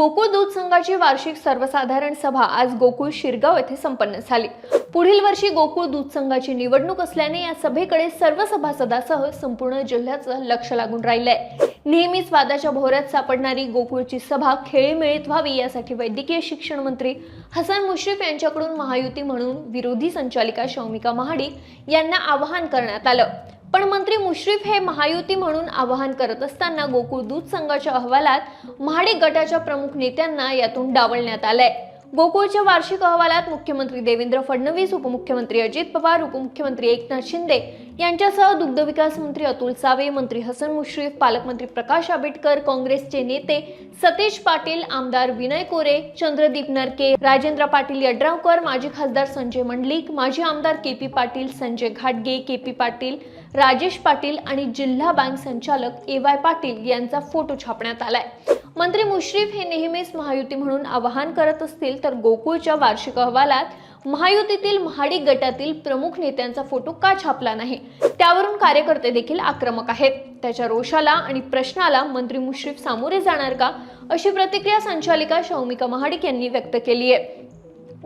गोकुळ दूध संघाची वार्षिक सर्वसाधारण सभा आज गोकुळ शिरगाव येथे संपन्न झाली. पुढील वर्षी गोकुळ दूध संघाची निवडणूक असल्याने या सभेकडे सर्व सभासदासह संपूर्ण जिल्ह्याचं लक्ष लागून राहिलंय. नेहमीच वादाच्या भोवऱ्यात सापडणारी गोकुळची सभा खेळीमेळीत व्हावी यासाठी वैद्यकीय शिक्षण मंत्री हसन मुश्रीफ यांच्याकडून महायुती म्हणून विरोधी संचालिका शौमिका महाडिक यांना आवाहन करण्यात आलं. पण मंत्री मुश्रीफ हे महायुती म्हणून आवाहन करत असताना गोकुळ दूध संघाच्या अहवालात महाडिक गटाच्या प्रमुख नेत्यांना यातून डावलण्यात आलंय. गोकुळच्या वार्षिक अहवालात मुख्यमंत्री देवेंद्र फडणवीस उपमुख्यमंत्री अजित पवार उपमुख्यमंत्री एकनाथ शिंदे यांच्यासह दुग्धविकास मंत्री अतुल सावे मंत्री हसन मुश्रीफ पालकमंत्री प्रकाश आंबेडकर काँग्रेसचे नेते सतीश पाटील आमदार विनय कोरे चंद्रदीप नरके राजेंद्र पाटील यड्रावकर माजी खासदार संजय मंडलिक माजी आमदार के पी पाटील संजय घाटगे के पी पाटील राजेश पाटील आणि जिल्हा बँक संचालक ए वाय पाटील यांचा फोटो छापण्यात आलाय. मंत्री मुश्रीफ हे नेहमीच महायुती म्हणून आवाहन करत असतील तर गोकुळच्या वार्षिक अहवालात महायुतीतील महाडिक गटातील प्रमुख नेत्यांचा फोटो का छापला नाही? त्यावरून कार्यकर्ते देखील आक्रमक आहेत. त्याच्या रोषाला आणि प्रश्नाला मंत्री मुश्रीफ सामोरे जाणार का? अशी प्रतिक्रिया संचालिका शौमिका महाडिक यांनी व्यक्त केली आहे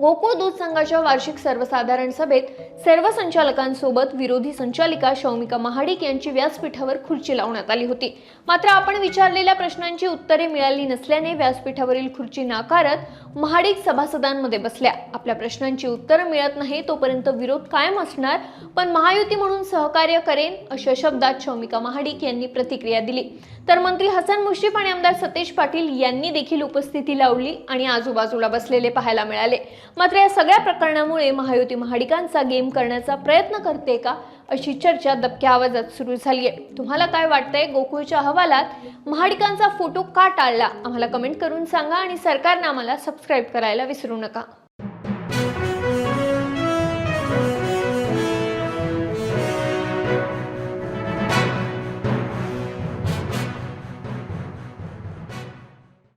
गोकुळ दूध संघाच्या वार्षिक सर्वसाधारण सभेत सर्व संचालकांसोबत विरोधी संचालिका शौमिका महाडिक यांची व्यासपीठावर खुर्ची लावण्यात आली होती. मात्र आपण विचारलेल्या प्रश्नांची उत्तरे मिळाली नसल्याने व्यासपीठावरील खुर्ची नाकारत महाडिक सभासदांमध्ये बसल्या. आपल्या प्रश्नांची उत्तरं मिळत नाही तोपर्यंत विरोध कायम असणार पण महायुती म्हणून सहकार्य करेन अशा शब्दात शौमिका महाडिक यांनी प्रतिक्रिया दिली. तर मंत्री हसन मुश्रीफ आणि आमदार सतेज पाटील यांनी देखील उपस्थिती लावली आणि आजूबाजूला बसलेले पाहायला मिळाले. मात्र या सगळ्या प्रकरणामुळे महायुती महाडिकांचा गेम करण्याचा प्रयत्न करते का अशी चर्चा दबक्या आवाजात सुरू झाली आहे तुम्हाला काय वाटतंय? गोकुळच्या अहवालात महाडिकांचा फोटो का टाळला? आम्हाला कमेंट करून सांगा आणि सरकारनं आम्हाला सबस्क्राईब करायला विसरू नका.